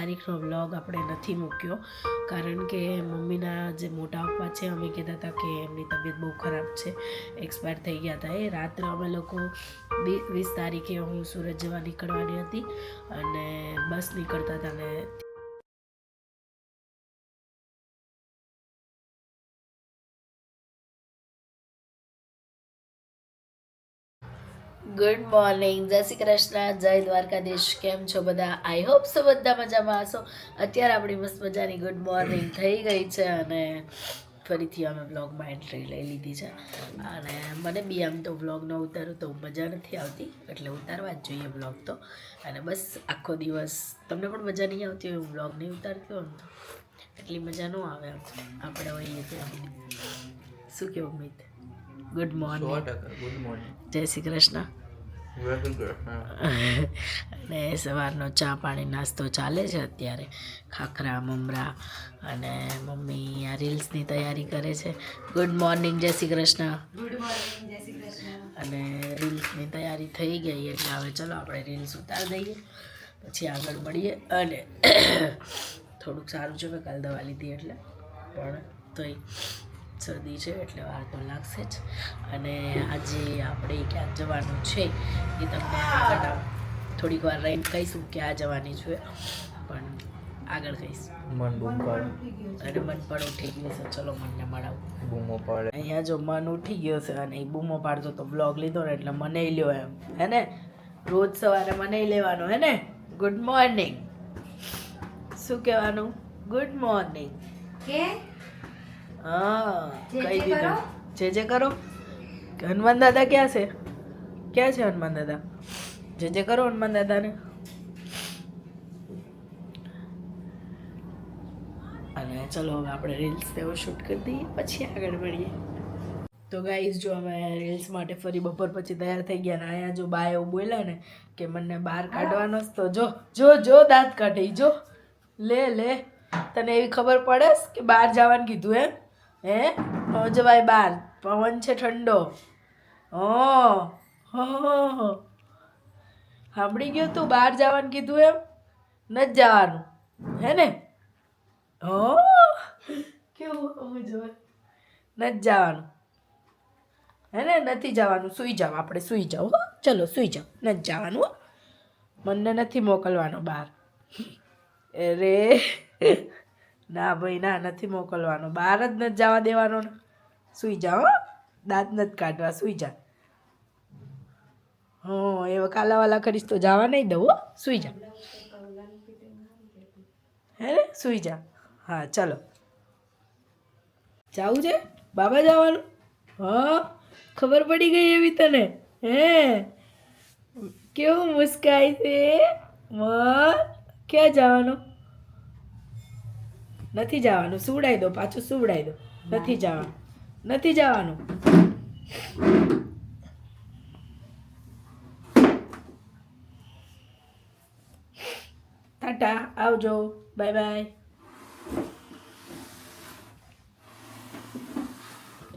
તારીખનો vlog આપણે નથી મૂક્યો, કારણ કે મમ્મીના જે મોટા પપ્પા છે, અમે કહેતા હતા કે એમની તબિયત બહુ ખરાબ છે એક્સપાયર થઈ ગયા હતા. એ રાત્રે અમે લોકો વીસ તારીખે હું સુરત જવા નીકળવાની હતી અને બસ નીકળતા હતા ને ગુડ મોર્નિંગ જય શ્રી કૃષ્ણ. જય દ્વારકાધીશ. કેમ છો બધા? આઈ હોપ સો બધા મજામાં હશો. અત્યારે આપણી મસ્ત મજાની ગુડ મોર્નિંગ થઈ ગઈ છે અને ફરીથી અમે બ્લોગમાં એન્ટ્રી લઈ લીધી છે. અને મને બી આમ તો બ્લોગ ન ઉતારું તો મજા નથી આવતી એટલે ઉતારવા જ જોઈએ બ્લોગ તો. અને બસ આખો દિવસ તમને પણ મજા નહીં આવતી હોય હું બ્લોગ નહીં ઉતારતી હોય ને તો. એટલી મજા ન આવે આપણે હોઈએ ત્યાં શું કેવું Meet? Good morning good morning જય શ્રી કૃષ્ણ. અને સવારનો ચા પાણી નાસ્તો ચાલે છે અત્યારે. ખાખરા મમરા અને મમ્મી આ રીલ્સની તૈયારી કરે છે. ગુડ મોર્નિંગ જય શ્રી કૃષ્ણ. અને રીલ્સની તૈયારી થઈ ગઈ એટલે હવે ચલો આપણે રીલ્સ ઉતારી દઈએ. પછી આગળ મળીએ. અને થોડુંક સારું છે મેં કાલ દવા લીધી એટલે. પણ તોય શરદી છે એટલે વાર તો લાગશે જ. અને આજે આપણે ક્યાં જવાનું છે એ તમને આગળ થોડીક વાર રહીને કહીશું ક્યાં જવાની છે. પણ આગળ કહીશ. મન બૂમ અને મન પણ ઉઠી ગયું છે. ચલો મનને મળાવું. બૂમો પાડે. અહીંયા જો મન ઉઠી ગયો છે અને એ બૂમો પાડતો તો બ્લોગ લીધો ને એટલે મને લ્યો એમ. હે ને? રોજ સવારે મને લેવાનો. હે ને? ગુડ મોર્નિંગ શું કહેવાનું? ગુડ મોર્નિંગ કે? હા કહી દીધું. જે જે કરો. હનુમાન દાદા ક્યાં છે? ક્યાં છે હનુમાન દાદા? જે જે કરો હનુમાન દાદાને. અને ચલો હવે આપણે રીલ્સ તેઓ શૂટ કરી દઈએ પછી આગળ મળીએ. તો ગાઈઝ જો અમે રીલ્સ માટે ફરી બપોર પછી તૈયાર થઈ ગયા ને અહીંયા જો બા એવું બોલ્યા ને કે મને બહાર કાઢવાનો જ તો જો જો જો દાંત કાઢી જો. લે લે. તને એવી ખબર પડે કે બહાર જવાનું કીધું એમ? હે? જવાય બહાર પવન છે ઠંડો. હો. સાંભળી ગયો તું? બહાર જવાનું કીધું એમ? નથી જવાનું. હે ને? હો કેવું? જવાય જોવે નથી જવાનું. હે ને? નથી જવાનું. સૂઈ જાઓ આપણે સૂઈ જાઓ હો. ચલો સૂઈ જાઓ. નથી જવાનું હો. મને નથી મોકલવાનો બહાર. અરે. ના ભાઈ, ના, નથી મોકલવાનો. બહાર જ નથી જવા દેવાનો ને. સૂઈ જાઓ દાંત નથી કાઢવા, સૂઈ જા. હં એ કાલાવાલા કરીશ તો જવા નહીં દઉં સૂઈ જા. હે? સૂઈ જા. હા, ચલો. જવું છે? બાબા જવાનું? હા, ખબર પડી ગઈ એવી તને? હે? કેવું મુસ્કાય છે? મ ક્યાં જવાનું? નથી જવાનું સુવડાવી દો પાછું સુવડાવી દો. નથી જવાનું નથી જવાનું. ટાટા આવજો બાય બાય.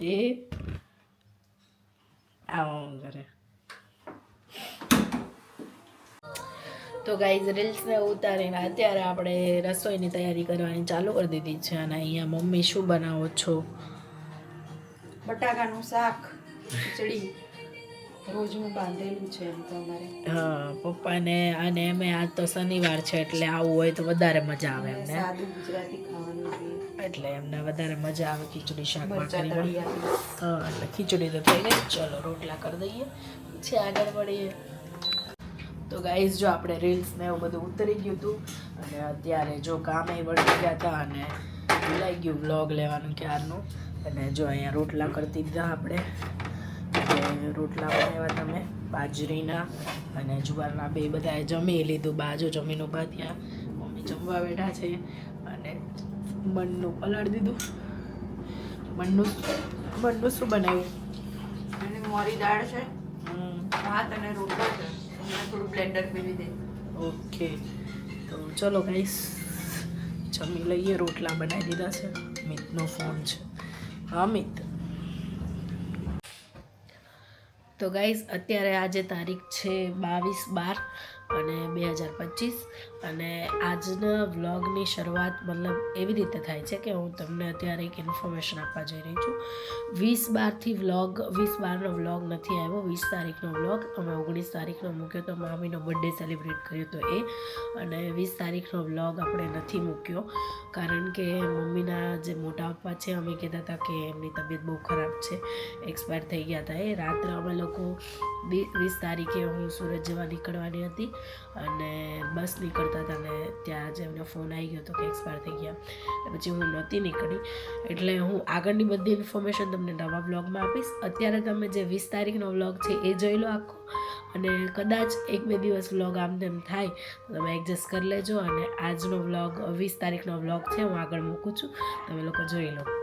એ આવો ઘરે. તો ગાઈઝ રીલ્સને ઉતારીને અત્યારે આપણે રસોઈની તૈયારી કરવાની ચાલુ કરી દીધી છે અને અહીંયા મમ્મી શું બનાવો છો? બટાકાનું શાક ખીચડી રોજનું બાંધેલું છે એમ તો અમારે. હા પપ્પાને અને એમે આજ તો શનિવાર છે એટલે આવું હોય તો વધારે મજા આવે એમને. સાદું ગુજરાતી ખાવાનું એટલે એમને વધારે મજા આવે ખીચડી શાક ભાખરી હા એટલે ખીચડી તો થઈ ગઈ. ચલો રોટલા કરી દઈએ. પછી આગળ મળીએ તો ગાઈઝ જો આપણે રીલ્સ ને એવું બધું ઉતરી ગયું હતું અને અત્યારે જો કામે વળી ગયા હતા અને ભૂલાઈ ગયું વ્લોગ લેવાનું ક્યારનું અને જો અહીંયા રોટલા કરતી દીધા આપણે રોટલા બનાવ્યા તમે બાજરીના અને જુવારના બે બધાએ જમી લીધું બાજુ જમીન ઊભા થયા મમ્મી જમવા બેઠા છે અને મનનું પલાળી દીધું મનનું મનનું શું બનાવ્યું? અને મોરી દાળ છે ભાત અને રોટલો છે. થોડું બ્લેન્ડર પીવી દે. ઓકે. તો ચલો ગાઈસ જમી લઈએ. રોટલા બનાવી દીધા છે. મિતનો ફોન છે. હા મિત? તો ગાઈસ અત્યારે આજે તારીખ છે બાવીસ બાર. અને બે હજાર પચીસ. અને આજના વ્લોગની શરૂઆત મતલબ એવી રીતે થાય છે કે હું તમને અત્યારે એક ઇન્ફોર્મેશન આપવા જઈ રહી છું. વીસ બારથી વ્લોગ, વીસ બારનો વ્લોગ નથી આવ્યો, વીસ તારીખનો વ્લોગ. અમે ઓગણીસ તારીખનો મૂક્યો તો મામીનો બર્થડે સેલિબ્રેટ કર્યો તો એ. અને વીસ તારીખનો વ્લોગ આપણે નથી મૂક્યો, કારણ કે મમ્મીના જે મોટા પપ્પા છે, અમે કહેતા હતા કે એમની તબિયત બહુ ખરાબ છે એક્સપાયર થઈ ગયા હતા. એ રાત્રે અમે લોકો વીસ તારીખે હું સુરત જવા નીકળવાની હતી. અને બસ નીકળતા હતા ને ત્યાં જ એમનો ફોન આવી ગયો હતો કે એક્સપાયર થઈ ગયા. પછી હું નહોતી નીકળી. એટલે હું આગળની બધી ઇન્ફોર્મેશન તમને નવા બ્લોગમાં આપીશ. અત્યારે તમે જે વીસ તારીખનો વ્લોગ છે એ જોઈ લો આખો. અને કદાચ એક બે દિવસ વ્લોગ આમ તેમ થાય, તો તમે એડજસ્ટ કરી લેજો. અને આજનો વ્લોગ વીસ તારીખનો વ્લોગ છે, હું આગળ મૂકું છું. તમે લોકો જોઈ લો.